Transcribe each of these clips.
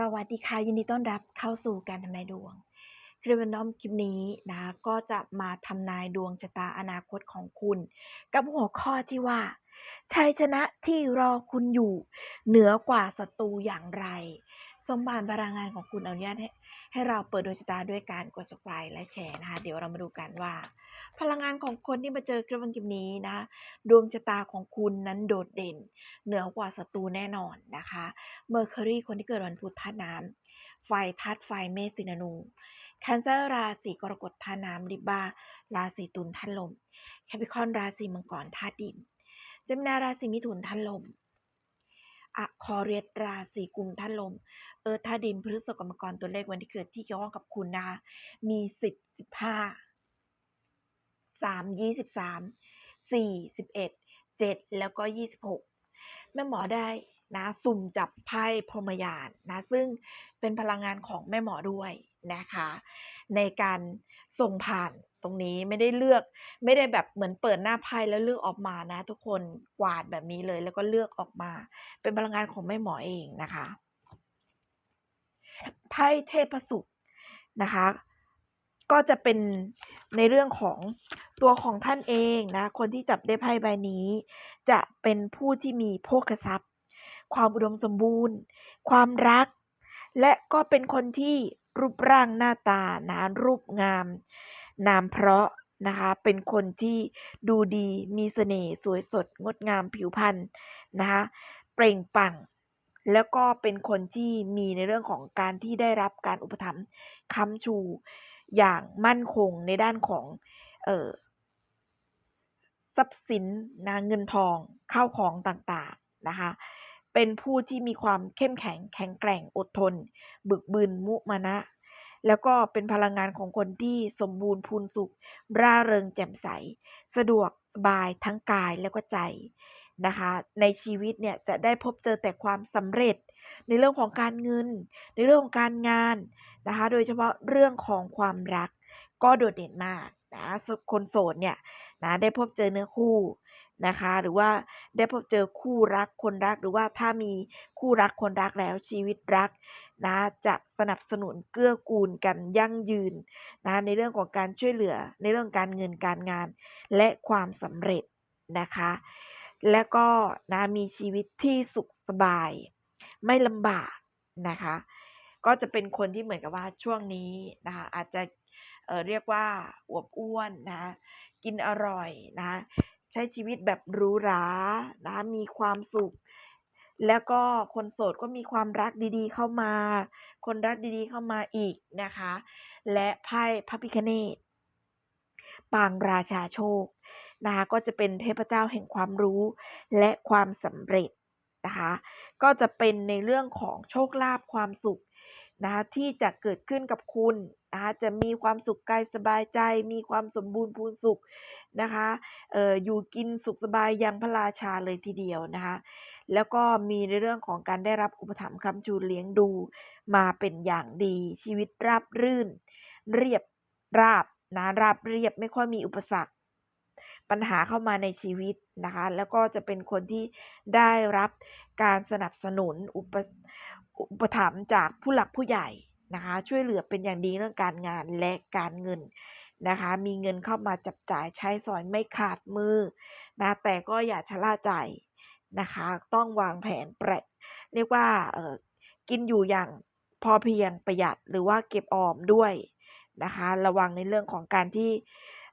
สวัสดีค่ะ ยินดีต้อนรับเข้าสู่การทำนายดวงคลิปน้อมคลิปนี้นะคะก็จะมาทำนายดวงชะตาอนาคตของคุณ กับหัวข้อที่ว่า ชัยชนะที่รอคุณอยู่ เหนือกว่าศัตรูอย่างไร สมบัติพลังงานของคุณอนุญาตให้ ให้เราเปิดดวงชะตาด้วยการกด subscribe และแชร์นะคะ เดี๋ยวเรามาดูกันว่า พลังงานของคนที่มาเจอคลิปวันคลิปนี้นะดวงชะตาของคุณนั้นโดดเด่น เหนือกว่าศัตรูแน่นอนนะคะเมอร์คิวรีคนที่เกิดวันพุธธาตุน้ำไฟธาตุไฟเมษสิงห์ธนูแคนเซอร์ราศีกรกฎธาตุน้ำลิบาราศีตุลธาตุลมแคปิคอนราศีมังกรธาตุดินเจมินาราศีมิถุนธาตุลม อะคอเรียสราศีกุมธาตุลม เออธาดินพฤษภกรรมกรตัวเลขวันที่เกิดที่เกี่ยวข้องกับคุณนะคะมีสิบสิบห้าสามยี่สิบสามสี่สิบเอ็ดเจ็ดแล้วก็ยี่สิบหกแม่หมอได้นะสุ่มจับไพ่พรหมยานนะซึ่งเป็นพลังงานของแม่หมอด้วยนะคะ ในการส่งผ่าน ตรงนี้ไม่ได้เลือก ไม่ได้แบบเหมือนเปิดหน้าไพ่แล้วเลือกออกมานะ ทุกคนกวาดแบบนี้เลยแล้วก็เลือกออกมา เป็นพลังงานของแม่หมอเองนะคะไพ่เทพสุขนะคะ ก็จะเป็นในเรื่องของตัวของท่านเองนะ คนที่จับได้ไพ่ใบนี้ จะเป็นผู้ที่มีโภคทรัพย์ ความอุดมสมบูรณ์ ความรัก และก็เป็นคนที่รูปร่างหน้าตานะรูปงาม นามเพราะนะคะ เป็นคนที่ดูดีมีเสน่ห์สวยสดงดงามผิวพรรณนะคะเปล่งปังแล้วก็เป็นคนที่มีในเรื่องของการที่ได้รับการอุปถัมภ์ค้ำชูอย่างมั่นคงในด้านของเออทรัพย์สินนะเงินทองเข้าของต่างๆนะคะ เป็นผู้ที่มีความเข้มแข็งแข็งแกร่งอดทน บึกบืนมุมานะ แล้วก็เป็นพลังงานของคนที่สมบูรณ์พูนสุข ร่าเริงแจ่มใส สะดวกสบายทั้งกายแล้วก็ใจนะคะ ในชีวิตเนี่ยจะได้พบเจอแต่ความสำเร็จ ในเรื่องของการเงิน ในเรื่องของการงานนะคะ โดยเฉพาะเรื่องของความรักก็โดดเด่นมากนะคนโสดเนี่ยนะได้พบเจอเนื้อคู่ นะคะ หรือว่าได้พบเจอคู่รักคนรัก หรือว่าถ้ามีคู่รักคนรักแล้วชีวิตรักนะจะสนับสนุนเกื้อกูลกันยั่งยืนนะในเรื่องของการช่วยเหลือในเรื่องการเงินการงาน และความสำเร็จนะคะ และก็นะมีชีวิตที่สุขสบาย ไม่ลำบากนะคะ ก็จะเป็นคนที่เหมือนกับว่าช่วงนี้นะคะอาจจะเเรียกว่าอวบอ้วนนะกินอร่อยนะ ใช้ชีวิตแบบหรูหรานะมีความสุข แล้วก็คนโสดก็มีความรักดีๆ เข้ามา คนรักดีๆเข้ามาอีกนะคะ และไพ่พระพิคเนตปางราชาโชคนะคะก็จะเป็นเทพเจ้าแห่งความรู้และความสำเร็จนะคะ ก็จะเป็นในเรื่องของโชคลาภความสุข นะคะที่จะเกิดขึ้นกับคุณนะคะจะมีความสุขกายสบายใจ มีความสมบูรณ์พูนสุขนะคะเอ่ออยู่กินสุขสบายยังพระราชาเลยทีเดียวนะคะแล้วก็มีในเรื่องของการได้รับอุปถัมภ์คำชูเลี้ยงดูมาเป็นอย่างดีชีวิตราบรื่น เรียบราบนะราบเรียบไม่ค่อยมีอุปสรรค ปัญหาเข้ามาในชีวิตนะคะ แล้วก็จะเป็นคนที่ได้รับการสนับสนุนอุป อุปถัมภ์จากผู้หลักผู้ใหญ่นะคะ ช่วยเหลือเป็นอย่างดีเรื่องการงานและการเงินนะคะ มีเงินเข้ามาจับจ่ายใช้สอยไม่ขาดมือนะแต่ก็อย่าชะล่าใจนะคะ ต้องวางแผนประเรียกว่าเออกินอยู่อย่างพอเพียงประหยัดหรือว่าเก็บออมด้วยนะคะ ระวังในเรื่องของการที่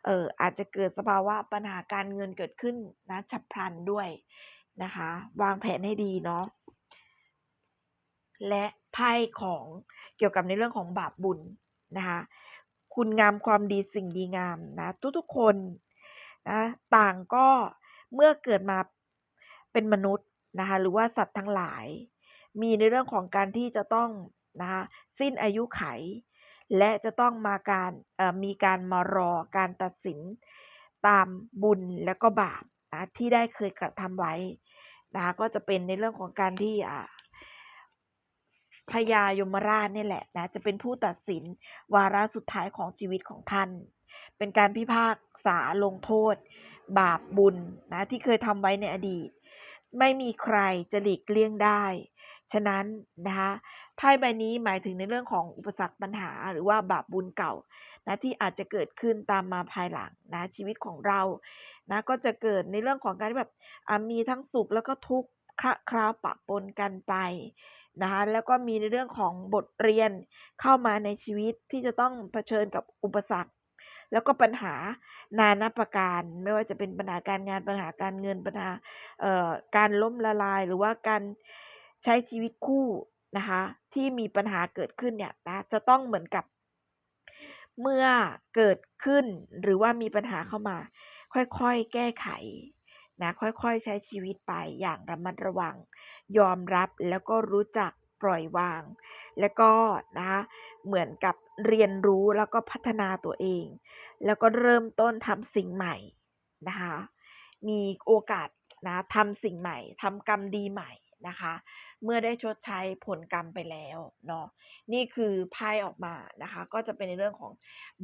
เอออาจจะเกิดสภาวะปัญหาการเงินเกิดขึ้นนะฉับพลันด้วยนะคะ วางแผนให้ดีเนาะ และไพ่ของเกี่ยวกับในเรื่องของบาปบุญนะคะคุณงามความดีสิ่งดีงามนะทุกๆคนนะต่างก็เมื่อเกิดมาเป็นมนุษย์นะคะหรือว่าสัตว์ทั้งหลาย มีในเรื่องของการที่จะต้องนะคะสิ้นอายุไข และจะต้องมาการมีการมารอการตัดสินตามบุญและก็บาปนะที่ได้เคยกระทำไว้นะคะก็จะเป็นในเรื่องของการที่อ่า พญายมราชนี่แหละนะจะเป็นผู้ตัดสินวาระสุดท้ายของชีวิตของท่าน เป็นการพิพากษาลงโทษ บาปบุญนะที่เคยทำไว้ในอดีต ไม่มีใครจะหลีกเลี่ยงได้ ฉะนั้นนะคะไพ่ใบนี้หมายถึงในเรื่องของอุปสรรคปัญหาหรือว่าบาปบุญเก่านะที่อาจจะเกิดขึ้นตามมาภายหลังนะชีวิตของเรานะก็จะเกิดในเรื่องของการแบบมีทั้งสุขแล้วก็ทุกข์คละคราวปะปนกันไป นะคะแล้วก็มีในเรื่องของบทเรียนเข้ามาในชีวิตที่จะต้องเผชิญกับอุปสรรค แล้วก็ปัญหานานาประการ ไม่ว่าจะเป็นปัญหาการงานปัญหาการเงินปัญหาการล้มละลายหรือว่าการใช้ชีวิตคู่นะคะที่มีปัญหาเกิดขึ้นเนี่ยนะจะต้องเหมือนกับ เมื่อเกิดขึ้นหรือว่ามีปัญหาเข้ามา ค่อยๆ แก้ไข นะ ค่อยๆ ใช้ชีวิตไปอย่างระมัดระวัง ยอมรับแล้วก็รู้จักปล่อยวาง แล้วก็นะคะเหมือนกับเรียนรู้แล้วก็พัฒนาตัวเอง แล้วก็เริ่มต้นทำสิ่งใหม่นะคะมีโอกาสนะทำสิ่งใหม่ทำกรรมดีใหม่นะคะ เมื่อได้ชดใช้ผลกรรมไปแล้วเนาะนี่คือไพ่ออกมานะคะ ก็จะเป็นในเรื่องของ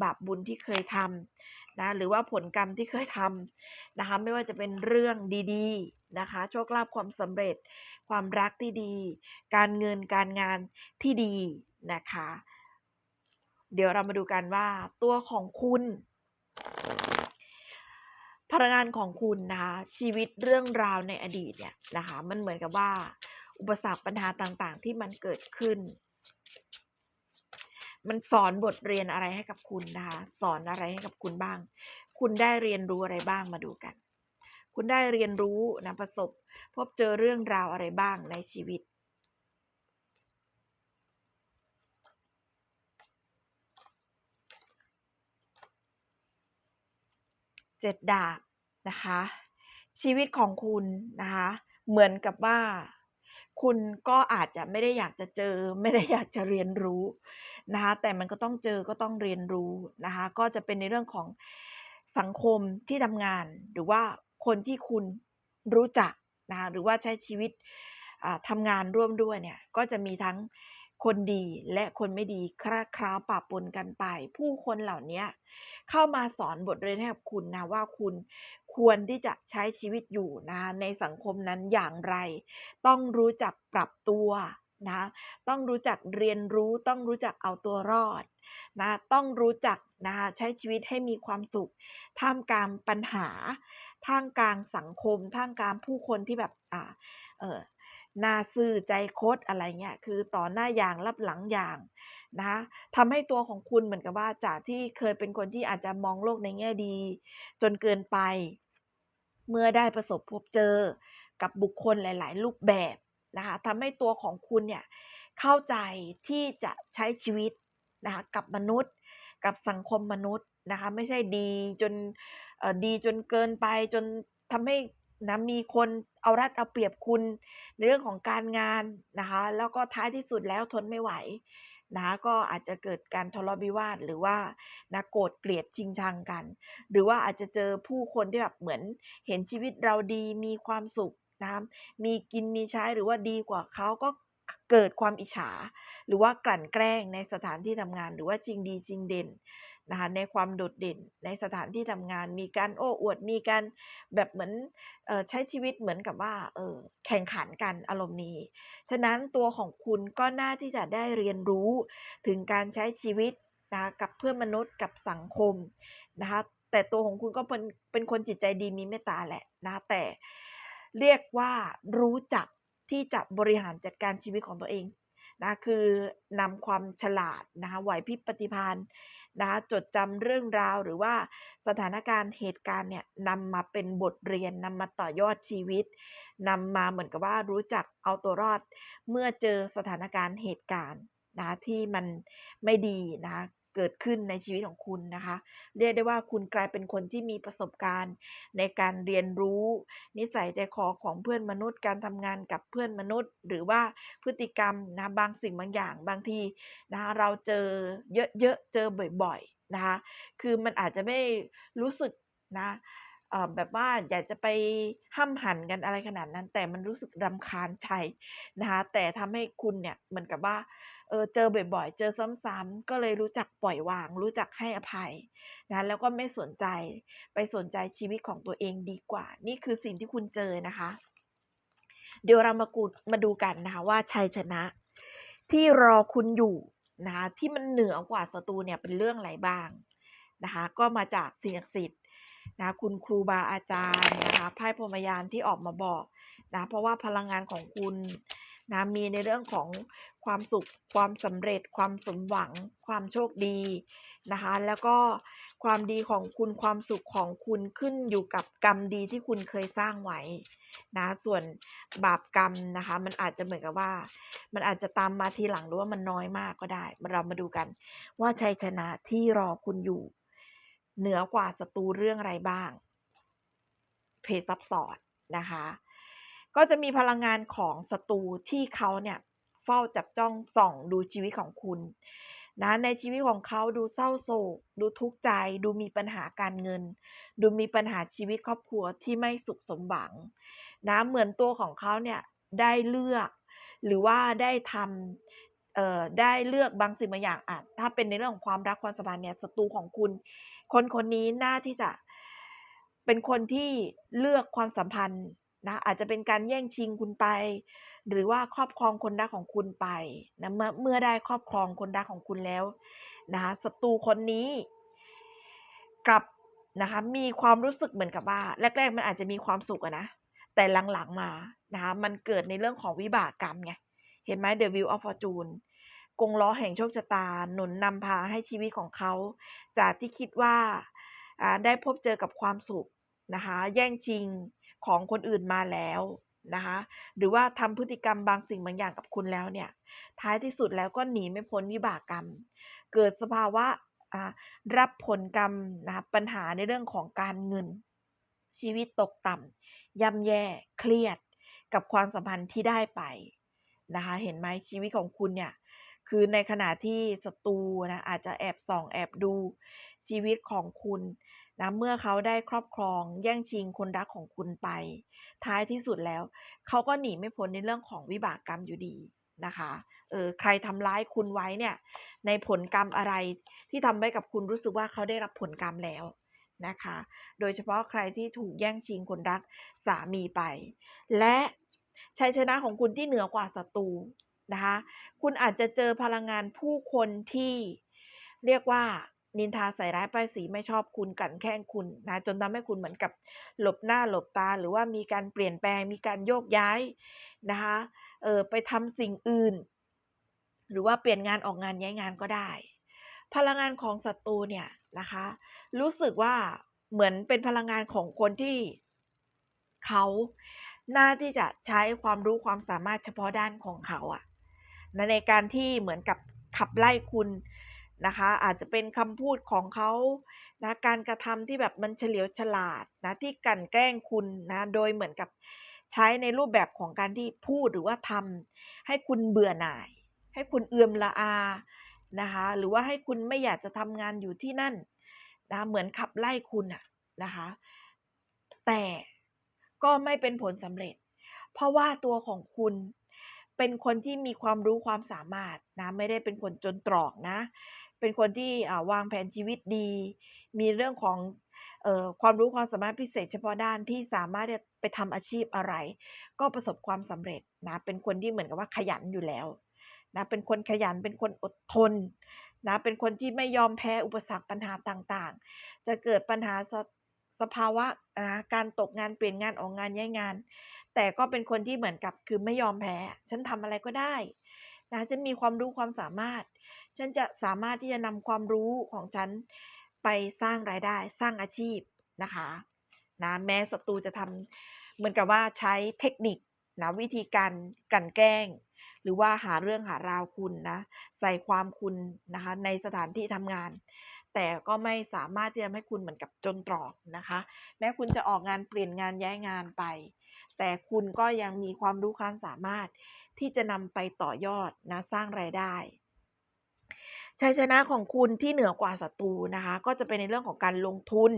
บาปบุญที่เคยทำนะหรือว่าผลกรรมที่เคยทำนะคะ ไม่ว่าจะเป็นเรื่องดีๆนะคะ โชคลาภความสำเร็จ ความรักที่ดี การเงินการงานที่ดีนะคะ เดี๋ยวเรามาดูกันว่าตัวของคุณพลังงานของคุณนะคะชีวิตเรื่องราวในอดีตเนี่ยนะคะมันเหมือนกับว่า อุปสรรคปัญหาต่างๆ ที่มันเกิดขึ้น มันสอนบทเรียนอะไรให้กับคุณนะคะ สอนอะไรให้กับคุณบ้าง คุณได้เรียนรู้อะไรบ้างมาดูกัน คุณได้เรียนรู้นะประสบ พบเจอเรื่องราวอะไรบ้างในชีวิตเจ็ดดาบนะคะ ชีวิตของคุณนะคะ เหมือนกับว่า คุณก็อาจจะไม่ได้อยากจะเจอ ไม่ได้อยากจะเรียนรู้นะคะแต่มันก็ต้องเจอก็ต้องเรียนรู้นะคะก็จะเป็นในเรื่องของสังคมที่ทำงาน หรือว่าคนที่คุณรู้จักนะคะหรือว่าใช้ชีวิตอ่าทำงานร่วมด้วยเนี่ยก็จะมีทั้ง คนดีและคนไม่ดีคละเคล้าปะปนกันไป ผู้คนเหล่านี้เข้ามาสอนบทเรียนให้กับคุณนะว่าคุณควรที่จะใช้ชีวิตอยู่นะในสังคมนั้นอย่างไร ต้องรู้จักปรับตัวนะต้องรู้จักเรียนรู้ต้องรู้จักเอาตัวรอดนะต้องรู้จักนะคะใช้ชีวิตให้มีความสุข ท่ามกลางปัญหา ท่ามกลางสังคม ท่ามกลางผู้คนที่แบบอ่าเออ หน้าซื่อใจคดอะไรเงี้ยคือต่อหน้าอย่างรับหลังอย่างนะคะทำให้ตัวของคุณเหมือนกับว่าจากที่เคยเป็นคนที่อาจจะมองโลกในแง่ดี จนเกินไป เมื่อได้ประสบพบเจอกับบุคคลหลาย ๆ รูปแบบนะคะทำให้ตัวของคุณเนี่ยเข้าใจที่จะใช้ชีวิตนะคะกับมนุษย์ กับสังคมมนุษย์นะคะไม่ใช่ดีจนเออดีจนเกินไปจนทำให้ นะมีคนเอารัดเอาเปรียบคุณในเรื่องของการงานนะคะ แล้วก็ท้ายที่สุดแล้วทนไม่ไหวนะคะก็อาจจะเกิดการทะเลาะวิวาทหรือว่านะโกรธเกลียดชิงชังกัน หรือว่าอาจจะเจอผู้คนที่แบบเหมือนเห็นชีวิตเราดีมีความสุขนะคะมีกินมีใช้หรือว่าดีกว่าเขาก็เกิดความอิจฉา หรือว่ากลั่นแกล้งในสถานที่ทำงาน หรือว่าจริงดีจริงเด่น นะคะในความโดดเด่นในสถานที่ทำงาน มีการโอ้อวดมีการแบบเหมือนออใช้ชีวิตเหมือนกับว่าเออแข่งขันกันอารมณ์นี้ ฉะนั้นตัวของคุณก็น่าที่จะได้เรียนรู้ถึงการใช้ชีวิตนะคะกับเพื่อนมนุษย์กับสังคมนะคะแต่ตัวของคุณก็เป็นเป็นคนจิตใจดีมีเมตตาแหละนะแต่เรียกว่ารู้จักที่จะบริหารจัดการชีวิตของตัวเองนะคือนำความฉลาดนะคะไหวพริบปฏิภาณ นะจดจำเรื่องราวหรือว่าสถานการณ์เหตุการณ์เนี่ยนำมาเป็นบทเรียนนำมาต่อยอดชีวิตนำมาเหมือนกับว่ารู้จักเอาตัวรอด เมื่อเจอสถานการณ์เหตุการณ์นะที่มันไม่ดีนะ เกิดขึ้นในชีวิตของคุณนะคะ เรียกได้ว่าคุณกลายเป็นคนที่มีประสบการณ์ ในการเรียนรู้ นิสัยใจคอของเพื่อนมนุษย์ การทำงานกับเพื่อนมนุษย์ หรือว่าพฤติกรรมนะบางสิ่งบางอย่างบางทีนะคะเราเจอเยอะๆเจอบ่อยๆนะคะคือมันอาจจะไม่รู้สึกนะแบบว่าอยากจะไปห้ามหันกันอะไรขนาดนั้น แต่มันรู้สึกรำคาญใจนะคะแต่ทำให้คุณเนี่ยเหมือนกับว่า เออเจอบ่อยๆ เจอซ้ำๆก็เลยรู้จักปล่อยวาง รู้จักให้อภัยนะแล้วก็ไม่สนใจไปสนใจชีวิตของตัวเองดีกว่า นี่คือสิ่งที่คุณเจอนะคะ เดี๋ยวเรามากูดมาดูกันนะคะ ว่าชัยชนะ ที่รอคุณอยู่นะคะที่มันเหนือกว่าศัตรูเนี่ยเป็นเรื่องอะไรบ้างนะคะก็มาจากสิ่งศักดิ์สิทธิ์นะคุณครูบาอาจารย์นะคะไพ่พรมยานที่ออกมาบอกนะเพราะว่าพลังงานของคุณ นะมีในเรื่องของความสุข ความสำเร็จ ความสมหวัง ความโชคดีนะคะ แล้วก็ความดีของคุณความสุขของคุณขึ้นอยู่กับกรรมดีที่คุณเคยสร้างไว้นะส่วนบาปกรรมนะคะ มันอาจจะเหมือนกับว่า มันอาจจะตามมาทีหลังหรือว่ามันน้อยมากก็ได้ เรามาดูกันว่าชัยชนะที่รอคุณอยู่ เหนือกว่าศัตรูเรื่องอะไรบ้าง เพจซับสอดนะคะ ก็จะมีพลังงานของศัตรูที่เขาเนี่ยเฝ้าจับจ้องส่องดูชีวิตของคุณนะในชีวิตของเขาดูเศร้าโศก ดูทุกข์ใจ ดูมีปัญหาการเงิน ดูมีปัญหาชีวิตครอบครัวที่ไม่สุขสมหวังนะเหมือนตัวของเขาเนี่ยได้เลือก หรือว่าได้ทำเอ่อได้เลือกบางสิ่งบางอย่างอะถ้าเป็นในเรื่องของความรักความสัมพันธ์เนี่ยศัตรูของคุณ คนคนนี้น่าที่จะเป็นคนที่เลือกความสัมพันธ์ นะอาจจะเป็นการแย่งชิงคุณไป หรือว่าครอบครองคนรักของคุณไปนะเมื่อเมื่อได้ครอบครองคนรักของคุณแล้วนะคะศัตรูคนนี้กลับนะคะมีความรู้สึกเหมือนกับว่า แรก ๆ มันอาจจะมีความสุขนะ แต่หลังๆมานะคะมันเกิดในเรื่องของวิบากกรรมไงเห็นไหม The Wheel of Fortune กงล้อแห่งโชคชะตาหนุนนำพาให้ชีวิตของเขา จากที่คิดว่าได้พบเจอกับความสุขนะคะแย่งชิง ของคนอื่นมาแล้วนะคะ หรือว่าทำพฤติกรรมบางสิ่งบางอย่างกับคุณแล้วเนี่ย ท้ายที่สุดแล้วก็หนีไม่พ้นวิบากกรรม เกิดสภาวะรับผลกรรมนะปัญหาในเรื่องของการเงิน ชีวิตตกต่ำย่ำแย่เครียดกับความสัมพันธ์ที่ได้ไปนะคะ เห็นไหมชีวิตของคุณเนี่ย คือในขณะที่ศัตรูนะอาจจะแอบส่องแอบดูชีวิตของคุณ นะเมื่อเขาได้ครอบครองแย่งชิงคนรักของคุณไป ท้ายที่สุดแล้ว เขาก็หนีไม่พ้นในเรื่องของวิบากกรรมอยู่ดีนะคะเออใครทำร้ายคุณไว้เนี่ย ในผลกรรมอะไรที่ทำไว้กับคุณรู้สึกว่าเขาได้รับผลกรรมแล้วนะคะ โดยเฉพาะใครที่ถูกแย่งชิงคนรักสามีไป และชัยชนะของคุณที่เหนือกว่าศัตรูนะคะ คุณอาจจะเจอพลังงานผู้คนที่เรียกว่า นินทาใส่ร้ายป้ายสีไม่ชอบคุณกันแข้งคุณนะจนทำให้คุณเหมือนกับหลบหน้าหลบตา หรือว่ามีการเปลี่ยนแปลงมีการโยกย้ายนะคะเออไปทำสิ่งอื่น หรือว่าเปลี่ยนงานออกงานย้ายงานก็ได้ พลังงานของศัตรูเนี่ยนะคะ รู้สึกว่าเหมือนเป็นพลังงานของคนที่เขาน่าที่จะใช้ความรู้ความสามารถเฉพาะด้านของเขาอะในการที่เหมือนกับขับไล่คุณ นะคะ อาจจะเป็นคำพูดของเขานะการกระทำที่แบบมันเฉลียวฉลาดนะที่กันแกล้งคุณนะโดยเหมือนกับใช้ในรูปแบบของการที่พูดหรือว่าทำให้คุณเบื่อหน่าย ให้คุณเอื่อมละอานะคะหรือว่าให้คุณไม่อยากจะทำงานอยู่ที่นั่นนะเหมือนขับไล่คุณอะนะคะ แต่ก็ไม่เป็นผลสำเร็จ เพราะว่าตัวของคุณเป็นคนที่มีความรู้ความสามารถนะ ไม่ได้เป็นคนจนตรอกนะ เป็นคนที่วางแผนชีวิตดี มีเรื่องของออความรู้ความสามารถพิเศษเฉพาะด้านที่สามารถจะไปทำอาชีพอะไร ก็ประสบความสำเร็จนะ เป็นคนที่เหมือนกับว่าขยันอยู่แล้วนะ เป็นคนขยัน เป็นคนอดทนนะ เป็นคนที่ไม่ยอมแพ้อุปสรรคปัญหาต่างๆ จะเกิดปัญหาสสภาวะนะการตกงานเปลี่ยนงานออกงานย้ายงาน แต่ก็เป็นคนที่เหมือนกับคือไม่ยอมแพ้ ฉันทำอะไรก็ได้นะฉันมีความรู้ความสามารถ ฉันจะสามารถที่จะนำความรู้ของฉันไปสร้างรายได้ สร้างอาชีพนะคะนะแม้ศัตรูจะทำเหมือนกับว่าใช้เทคนิคนะวิธีการกันแกล้ง หรือว่าหาเรื่องหาราวคุณนะใส่ความคุณนะคะในสถานที่ทำงาน แต่ก็ไม่สามารถที่จะให้คุณเหมือนกับจนตรอกนะคะ แม้คุณจะออกงานเปลี่ยนงานย้ายงานไป แต่คุณก็ยังมีความรู้ความสามารถที่จะนำไปต่อยอดนะสร้างรายได้ ชัยชนะของคุณที่เหนือกว่าศัตรูนะคะ ก็จะเป็นในเรื่องของการลงทุน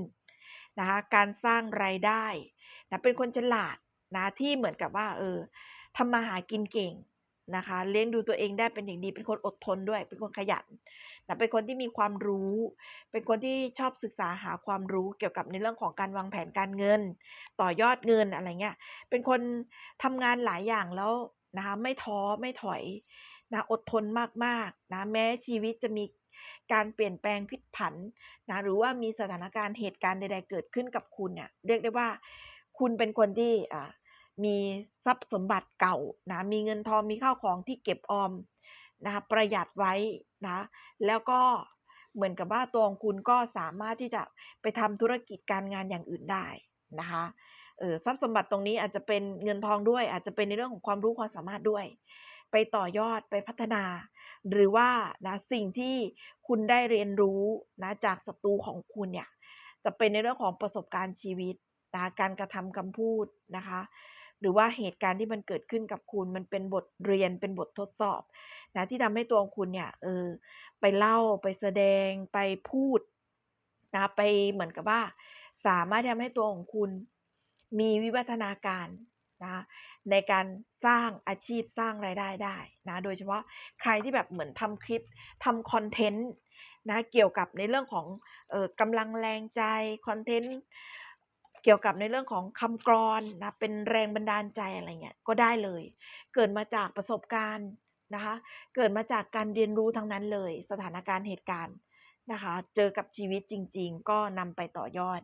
นะคะ การสร้างไรายได้นะเป็นคนฉลาดนะที่เหมือนกับว่า เออทำมาหากินเก่งนะคะ เลี้ยงดูตัวเองได้เป็นอย่างดี เป็นคนอดทนด้วย เป็นคนขยันนะเป็นคนที่มีความรู้ เป็นคนที่ชอบศึกษาหาความรู้เกี่ยวกับในเรื่องของการวางแผนการเงิน ต่อยอดเงินอะไรเงี้ย เป็นคนทำงานหลายอย่างแล้วนะคะ ไม่ท้อไม่ถอย นะอดทนมากๆนะแม้ชีวิตจะมีการเปลี่ยนแปลงพลิกผันนะหรือว่ามีสถานการณ์เหตุการณ์ใดๆเกิดขึ้นกับคุณเนี่ยเรียกได้ว่า คุณเป็นคนที่มีทรัพย์สมบัติเก่านะมีเงินทองมีข้าวของที่เก็บออมนะประหยัดไว้นะแล้วก็เหมือนกับว่าตัวของคุณก็สามารถที่จะไปทำธุรกิจการงานอย่างอื่นได้นะคะเออทรัพย์สมบัติตรงนี้อาจจะเป็นเงินทองด้วย อาจจะเป็นในเรื่องของความรู้ความสามารถด้วย ไปต่อยอดไปพัฒนา หรือว่านะสิ่งที่คุณได้เรียนรู้นะจากศัตรูของคุณเนี่ยจะเป็นในเรื่องของประสบการณ์ชีวิตนะการกระทำคำพูดนะคะ หรือว่าเหตุการณ์ที่มันเกิดขึ้นกับคุณมันเป็นบทเรียนเป็นบททดสอบนะที่ทำให้ตัวของคุณเนี่ยเออไปเล่าไปแสดงไปพูดนะไปเหมือนกับว่า สามารถทำให้ตัวของคุณมีวิวัฒนาการ นะในการสร้างอาชีพสร้างรายได้ได้นะโดยเฉพาะใครที่แบบเหมือนทำคลิปทำคอนเทนต์นะเกี่ยวกับในเรื่องของออกำลังแรงใจคอนเทนต์เกี่ยวกับในเรื่องของคำกรอนนะเป็นแรงบันดาลใจอะไรเงี้ยก็ได้เลย เกิดมาจากประสบการณ์นะคะเกิดมาจากการเรียนรู้ทั้งนั้นเลย สถานการณ์เหตุการณ์ นะคะ เจอกับชีวิตจริง ๆ ก็นำไปต่อยอด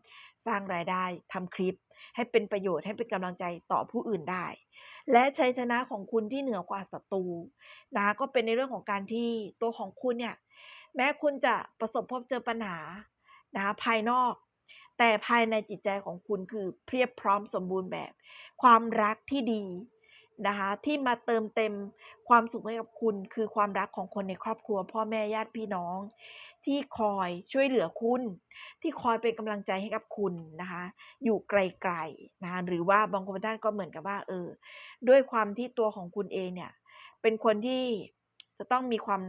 สร้างรายได้ทำคลิป ให้เป็นประโยชน์ให้เป็นกำลังใจต่อผู้อื่นได้ และชัยชนะของคุณที่เหนือกว่าศัตรูนะก็เป็นในเรื่องของการที่ตัวของคุณเนี่ยแม้คุณจะประสบพบเจอปัญหานะคะภายนอก แต่ภายในจิตใจของคุณคือเพียบพร้อมสมบูรณ์แบบ ความรักที่ดีนะคะที่มาเติมเต็มความสุขให้กับคุณ คือความรักของคนในครอบครัว พ่อแม่ญาติพี่น้อง ที่คอยช่วยเหลือคุณ ที่คอยเป็นกำลังใจให้กับคุณนะคะ อยู่ไกลๆนะคะหรือว่าบางคนท่านก็เหมือนกับว่า เออ ด้วยความที่ตัวของคุณเองเนี่ย เป็นคนที่จะต้องมีความ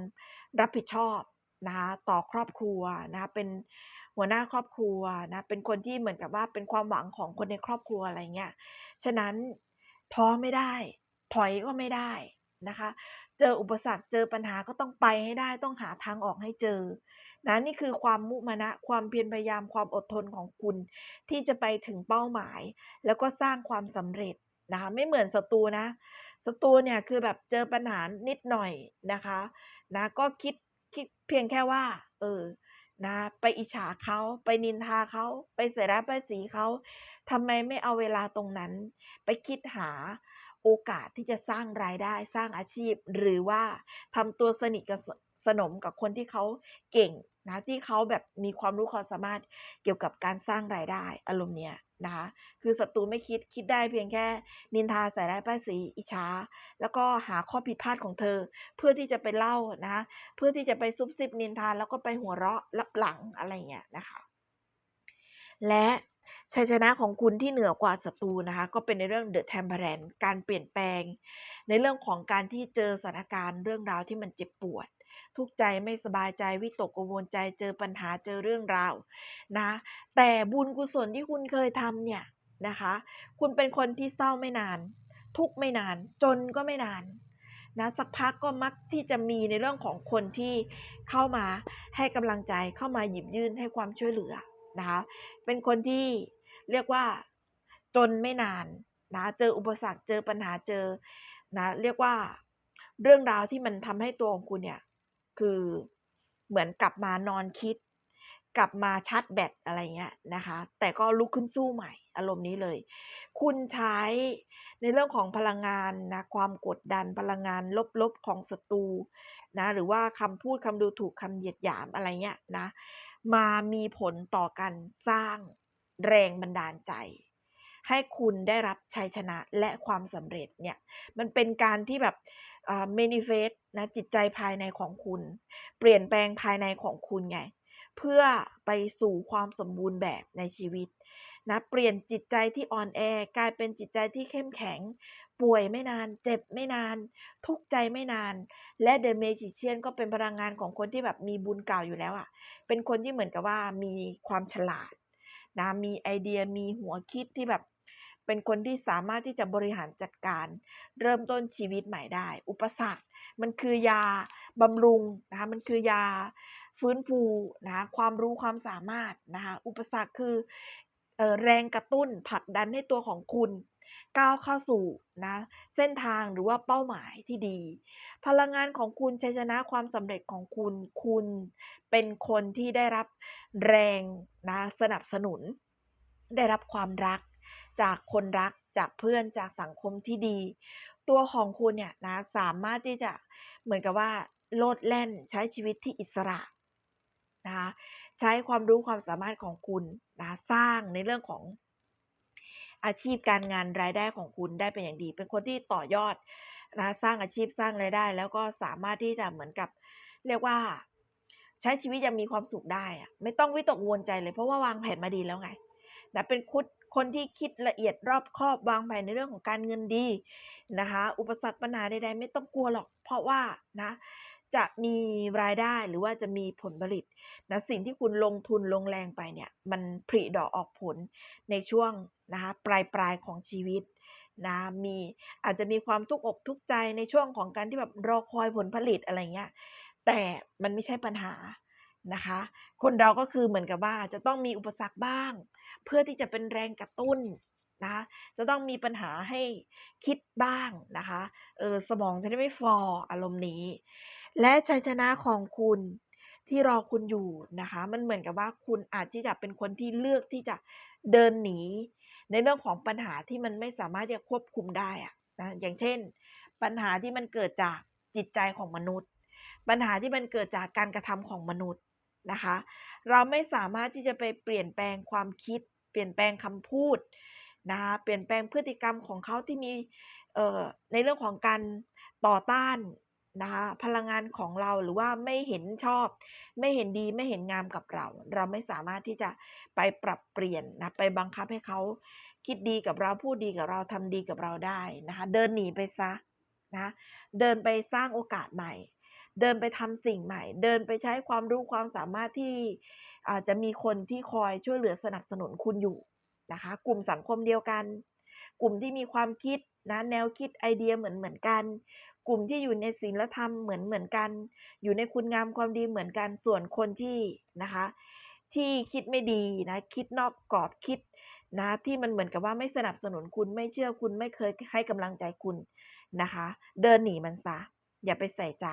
รับผิดชอบนะคะต่อครอบครัวนะคะเป็นหัวหน้าครอบครัวนะเป็นคนที่เหมือนกับว่าเป็นความหวังของคนในครอบครัวอะไรเงี้ยฉะนั้นท้อไม่ได้ ถอยก็ไม่ได้นะคะ เจออุปสรรคเจอปัญหาก็ต้องไปให้ได้ต้องหาทางออกให้เจอนะนี่คือความมุมานะความเพียรพยายามความอดทนของคุณ ที่จะไปถึงเป้าหมาย แล้วก็สร้างความสำเร็จนะคะไม่เหมือนศัตรูนะศัตรูเนี่ยคือแบบเจอปัญหานิดหน่อยนะคะนะก็คิดคิดเพียงแค่ว่า เออนะไปอิจฉาเขาไปนินทาเขาไปเสียร้ายป้ายสีเขาทำไมไม่เอาเวลาตรงนั้น ไปคิดหา โอกาสที่จะสร้างรายได้สร้างอาชีพ หรือว่าทำตัวสนิทกับสนมกับคนที่เขาเก่งนะที่เขาแบบมีความรู้ความสามารถเกี่ยวกับการสร้างรายได้อารมณ์เนี้ยนะคะคือศัตรูไม่คิดคิดได้เพียงแค่ นินทาใส่ร้ายป้ายสีอิจฉาแล้วก็หาข้อผิดพลาดของเธอ เพื่อที่จะไปเล่านะเพื่อที่จะไปซุบซิบนินทาแล้วก็ไปหัวเราะรับหลังอะไรเงี้ยนะคะ และ ชัยชนะของคุณที่เหนือกว่าศัตรูนะคะ ก็เป็นในเรื่อง The Temperance การเปลี่ยนแปลง ในเรื่องของการที่เจอสถานการณ์เรื่องราวที่มันเจ็บปวด ทุกข์ใจไม่สบายใจวิตกกังวลใจเจอปัญหาเจอเรื่องราวนะ แต่บุญกุศลที่คุณเคยทำเนี่ยนะคะ คุณเป็นคนที่เศร้าไม่นาน ทุกข์ไม่นาน จนก็ไม่นานนะสักพักก็มักที่จะมีในเรื่องของคนที่เข้ามาให้กำลังใจเข้ามาหยิบยื่นให้ความช่วยเหลือ นะคะ เป็นคนที่เรียกว่าจนไม่นานนะ เจออุปสรรค เจอปัญหา เจอนะ เรียกว่าเรื่องราวที่มันทำให้ตัวของคุณเนี่ย คือเหมือนกลับมานอนคิด กลับมาชาร์จแบตอะไรเงี้ยนะคะ แต่ก็ลุกขึ้นสู้ใหม่ อารมณ์นี้เลย คุณใช้ในเรื่องของพลังงานนะ ความกดดันพลังงานลบๆของศัตรูนะ หรือว่าคำพูดคำดูถูกคำเหยียดหยามอะไรเงี้ยนะ มามีผลต่อการสร้างแรงบันดาลใจ ให้คุณได้รับชัยชนะและความสำเร็จเนี่ย มันเป็นการที่แบบเมนิเฟสนะจิตใจภายในของคุณ เปลี่ยนแปลงภายในของคุณไง เพื่อไปสู่ความสมบูรณ์แบบในชีวิตนะเปลี่ยนจิตใจที่อ่อนแอกลายเป็นจิตใจที่เข้มแข็ง ป่วยไม่นาน เจ็บไม่นาน ทุกข์ใจไม่นาน และเดอะเมจิเชียนก็เป็นพลังงานของคนที่แบบมีบุญเก่าอยู่แล้วอะ่ะ เป็นคนที่เหมือนกับว่ามีความฉลาดนะมีไอเดียมีหัวคิดที่แบบ เป็นคนที่สามารถที่จะบริหารจัดการ เริ่มต้นชีวิตใหม่ได้ อุปสรรค มันคือยาบำรุงนะคะมันคือยาฟื้นฟูนะคะความรู้ความสามารถนะคะอุปสรรคคือแรงกระตุ้นผลักดันให้ตัวของคุณ ก้าวเข้าสู่นะเส้นทางหรือว่าเป้าหมายที่ดี พลังงานของคุณชัยชนะความสำเร็จของคุณ คุณเป็นคนที่ได้รับแรงนะสนับสนุน ได้รับความรัก จากคนรักจากเพื่อนจากสังคมที่ดี ตัวของคุณเนี่ยนะสามารถที่จะเหมือนกับว่าโลดแล่นใช้ชีวิตที่อิสระนะคะใช้ความรู้ความสามารถของคุณนะสร้างในเรื่องของ อาชีพการงานรายได้ของคุณได้เป็นอย่างดี เป็นคนที่ต่อยอดนะสร้างอาชีพสร้างรายได้ แล้วก็สามารถที่จะเหมือนกับ เรียกว่า ใช้ชีวิตยังมีความสุขได้อะไม่ต้องวิตกกังวลใจเลยเพราะว่าวางแผนมาดีแล้วไงนะเป็นคุดคนที่คิดละเอียดรอบคอบวางแผนในเรื่องของการเงินดีนะคะ อุปสรรคปัญหาใดๆไม่ต้องกลัวหรอก เพราะว่านะ จะมีรายได้หรือว่าจะมีผลผลิตนะสิ่งที่คุณลงทุนลงแรงไปเนี่ย มันผลิดอกออกผลในช่วงนะคะปลายปลายของชีวิตนะมีอาจจะมีความทุกข์อกทุกข์ใจในช่วงของการที่แบบรอคอยผลผลิตอะไรเงี้ยแต่มันไม่ใช่ปัญหานะคะ คนเราก็คือเหมือนกับว่าจะต้องมีอุปสรรคบ้าง เพื่อที่จะเป็นแรงกระตุ้นนะคะจะต้องมีปัญหาให้คิดบ้างนะคะเออสมองจะได้ไม่ฟออารมณ์นี้ และชัยชนะของคุณที่รอคุณอยู่นะคะ มันเหมือนกับว่าคุณอาจที่จะเป็นคนที่เลือกที่จะเดินหนี ในเรื่องของปัญหาที่มันไม่สามารถจะควบคุมได้อะนะอย่างเช่น ปัญหาที่มันเกิดจากจิตใจของมนุษย์ ปัญหาที่มันเกิดจากการกระทำของมนุษย์นะคะ เราไม่สามารถที่จะไปเปลี่ยนแปลงความคิด เปลี่ยนแปลงคำพูดนะคะเปลี่ยนแปลงพฤติกรรมของเขาที่มีเอ่อในเรื่องของการต่อต้าน นะคะพลังงานของเราหรือว่าไม่เห็นชอบ ไม่เห็นดีไม่เห็นงามกับเรา เราไม่สามารถที่จะไปปรับเปลี่ยนนะไปบังคับให้เขาคิดดีกับเราพูดดีกับเราทำดีกับเราได้นะคะ เดินหนีไปซะนะเดินไปสร้างโอกาสใหม่ เดินไปทำสิ่งใหม่ เดินไปใช้ความรู้ความสามารถที่อาจจะมีคนที่คอยช่วยเหลือสนับสนุนคุณอยู่นะคะ กลุ่มสังคมเดียวกัน กลุ่มที่มีความคิดนะแนวคิดไอเดียเหมือนเหมือนกัน กลุ่มที่อยู่ในศีลธรรมเหมือนเหมือนกัน อยู่ในคุณงามความดีเหมือนกันส่วนคนที่นะคะ ที่คิดไม่ดีนะคิดนอกกรอบคิดนะที่มันเหมือนกับว่าไม่สนับสนุนคุณไม่เชื่อคุณไม่เคยให้กำลังใจคุณนะคะ เดินหนีมันซะอย่าไปใส่ใจ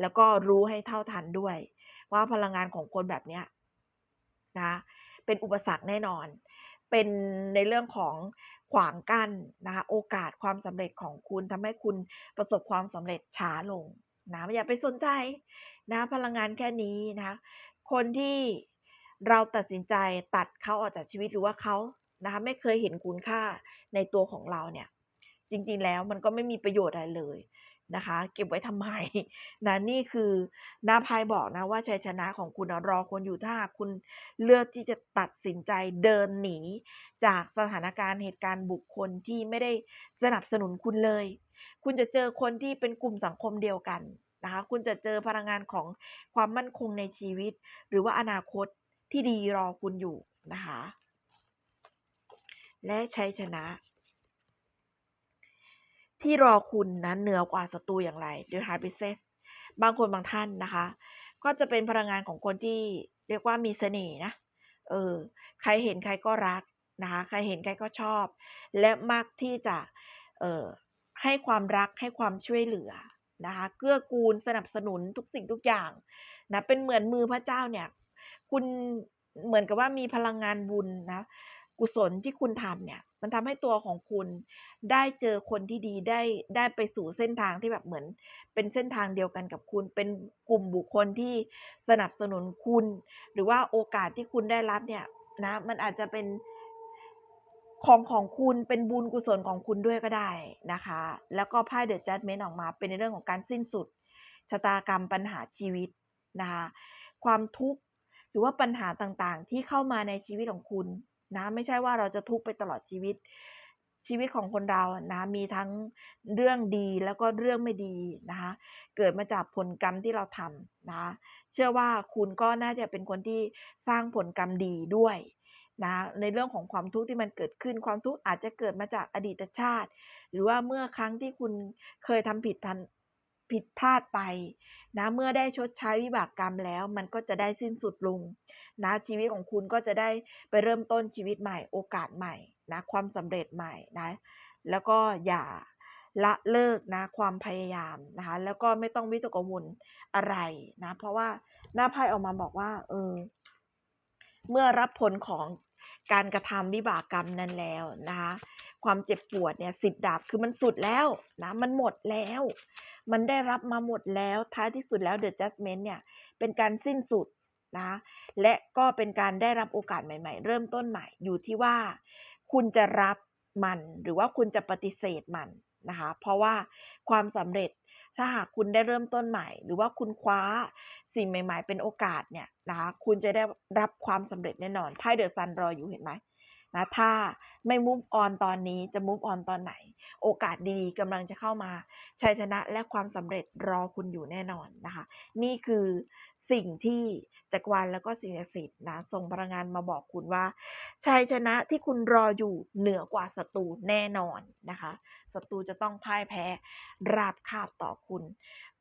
แล้วก็รู้ให้เท่าทันด้วย ว่าพลังงานของคนแบบเนี้ยนะเป็นอุปสรรคแน่นอน เป็นในเรื่องของ ขวางกั้นนะคะ โอกาสความสำเร็จของคุณทำให้คุณประสบความสำเร็จช้าลงนะอย่าไปสนใจนะพลังงานแค่นี้นะคะคนที่เราตัดสินใจตัดเขาออกจากชีวิตหรือว่าเขานะคะไม่เคยเห็นคุณค่าในตัวของเราเนี่ย จริงๆแล้วมันก็ไม่มีประโยชน์อะไรเลย นะคะ เก็บไว้ทำไมนะนี่คือนาพายบอกนะว่าชัยชนะของคุณรอคนอยู่ถ้าคุณเลือกที่จะตัดสินใจเดินหนี จากสถานการณ์เหตุการณ์บุคคลที่ไม่ได้สนับสนุนคุณเลย คุณจะเจอคนที่เป็นกลุ่มสังคมเดียวกันนะคะ คุณจะเจอพลังงานของความมั่นคงในชีวิต หรือว่าอนาคตที่ดีรอคุณอยู่นะคะ และชัยชนะ ที่รอคุณนะเหนือกว่าศัตรูอย่างไรเดี๋ยวหายไปเซสบางคนบางท่านนะคะ ก็จะเป็นพลังงานของคนที่เรียกว่ามีเสน่ห์นะ เออ ใครเห็นใครก็รักนะคะ ใครเห็นใครก็ชอบ และมักที่จะ เอ่อให้ความรักให้ความช่วยเหลือนะคะ เกื้อกูลสนับสนุนทุกสิ่งทุกอย่างนะ เป็นเหมือนมือพระเจ้าเนี่ย คุณเหมือนกับว่ามีพลังงานบุญนะ กุศลที่คุณทำเนี่ย มันทำให้ตัวของคุณได้เจอคนที่ดีได้ได้ไปสู่เส้นทางที่แบบเหมือน เป็นเส้นทางเดียวกันกับคุณ เป็นกลุ่มบุคคลที่สนับสนุนคุณ หรือว่าโอกาสที่คุณได้รับเนี่ยนะ มันอาจจะเป็นของของคุณเป็นบุญกุศลของคุณด้วยก็ได้นะคะ แล้วก็ไพ่เดอะจัดเมนออกมาเป็นในเรื่องของการสิ้นสุดชะตากรรมปัญหาชีวิตนะคะความทุกข์หรือว่าปัญหาต่างๆ ที่เข้ามาในชีวิตของคุณ นะไม่ใช่ว่าเราจะทุกข์ไปตลอดชีวิต ชีวิตของคนเรานะมีทั้งเรื่องดีแล้วก็เรื่องไม่ดีนะคะเกิดมาจากผลกรรมที่เราทำนะเชื่อว่าคุณก็น่าจะเป็นคนที่สร้างผลกรรมดีด้วยนะในเรื่องของความทุกข์ที่มันเกิดขึ้นความทุกข์อาจจะเกิดมาจากอดีตชาติ หรือว่าเมื่อครั้งที่คุณเคยทำผิดพัน ผิดพลาดไปนะเมื่อได้ชดใช้วิบากกรรมแล้ว มันก็จะได้สิ้นสุดลงนะชีวิตของคุณก็จะได้ไปเริ่มต้นชีวิตใหม่โอกาสใหม่นะความสำเร็จใหม่นะแล้วก็อย่าละเลิกนะความพยายามนะคะแล้วก็ไม่ต้องวิตกกังวลอะไรนะเพราะว่าหน้าไพ่ออกมาบอกว่าเออเมื่อรับผลของการกระทำวิบากกรรมนั้นแล้วนะคะ ความเจ็บปวดเนี่ยสิบดาบคือมันสุดแล้วนะมันหมดแล้ว มันได้รับมาหมดแล้วท้ายที่สุดแล้ว The Judgment เนี่ยเป็นการสิ้นสุดนะและก็เป็นการได้รับโอกาสใหม่ ๆ เริ่มต้นใหม่อยู่ที่ว่า คุณจะรับมันหรือว่าคุณจะปฏิเสธมันนะคะเพราะว่าความสำเร็จถ้าหากคุณได้เริ่มต้นใหม่ หรือว่าคุณคว้าสิ่งใหม่ ๆ เป็นโอกาสเนี่ยนะคะคุณจะได้รับความสำเร็จแน่นอนไพ่เดอะซันรออยู่เห็นไหม นะถ้าไม่ move on ตอนนี้จะ move on ตอนไหน โอกาสดีๆกำลังจะเข้ามาชัยชนะและความสำเร็จรอคุณอยู่แน่นอนนะคะ นี่คือสิ่งที่จักรวาลแล้วก็สิ่งศักดิ์สิทธิ์นะส่งพลังงานมาบอกคุณว่าชัยชนะที่คุณรออยู่เหนือกว่าศัตรูแน่นอนนะคะศัตรูจะต้องพ่ายแพ้ราบคาบต่อคุณ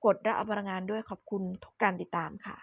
กดรับพลังงานด้วยขอบคุณทุกการติดตามค่ะ